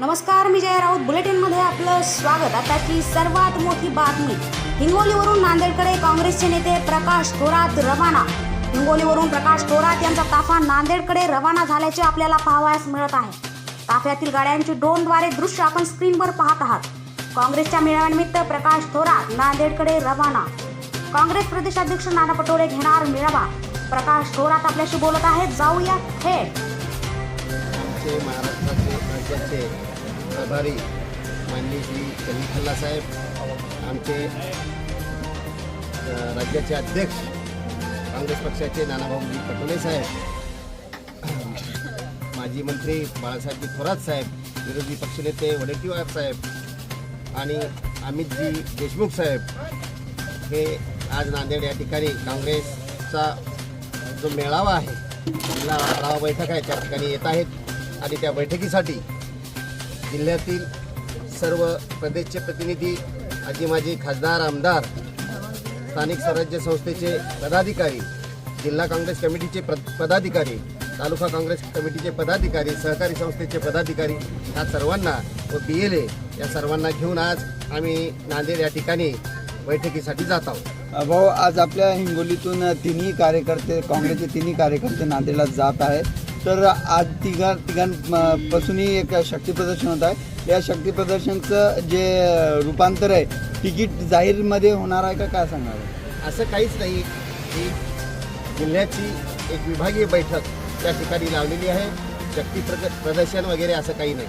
नमस्कार मी जया राऊत. बुलेटिनमध्ये आपलं स्वागत. आताची सर्वात मोठी बातमी. हिंगोलीवरून नांदेडकडे काँग्रेसचे नेते प्रकाश थोरात रवाना. हिंगोलीवरून प्रकाश थोरात यांचा ताफा नांदेडकडे रवाना झाल्याचे आपल्याला पाहावयास मिळत आहे. ताफ्यातील गाड्यांची ड्रोनद्वारे दृश्य आपण स्क्रीनवर पाहत आहात. काँग्रेसच्या मेळाव्यानिमित्त प्रकाश थोरात नांदेडकडे रवाना. काँग्रेस प्रदेशाध्यक्ष नाना पटोले घेणार मेळावा. प्रकाश थोरात आपल्याशी बोलत आहेत. जाऊया थेट आमचे महाराष्ट्राचे राज्याचे प्रभारी माननीय श्री कली साहेब आमचे राज्याचे अध्यक्ष काँग्रेस पक्षाचे नानाभाऊजी पटोले साहेब माजी मंत्री बाळासाहेब थोरात साहेब विरोधी पक्षनेते वडेट्टीवार साहेब आणि अमितजी देशमुख साहेब हे आज नांदेड या ठिकाणी काँग्रेसचा जो मेळावा आहे जिल्हा आढावा बैठक आहे त्या ठिकाणी येत आहेत. आणि त्या बैठकीसाठी जिल्ह्यातील सर्व प्रदेशचे प्रतिनिधी आजी माजी खासदार आमदार स्थानिक स्वराज्य संस्थेचे पदाधिकारी जिल्हा काँग्रेस कमिटीचे पदाधिकारी तालुका काँग्रेस कमिटीचे पदाधिकारी सहकारी संस्थेचे पदाधिकारी या सर्वांना व बी एल ए या सर्वांना घेऊन आज आम्ही नांदेड या ठिकाणी बैठकीसाठी जात आहोत. भाऊ आज आपल्या हिंगोलीतून तिन्ही कार्यकर्ते काँग्रेसचे तिन्ही कार्यकर्ते नांदेडला जात आहेत. तर आज तिघा तिघांपासूनही एक शक्ती प्रदर्शन होत आहे. या शक्ती प्रदर्शनचं जे रूपांतर आहे तिकीट जाहीरमध्ये होणार आहे का काय सांगणार? असं काहीच नाही. ही जिल्ह्याची एक विभागीय बैठक त्या ठिकाणी लावलेली आहे. शक्ती प्रद प्रदर्शन वगैरे असं काही नाही.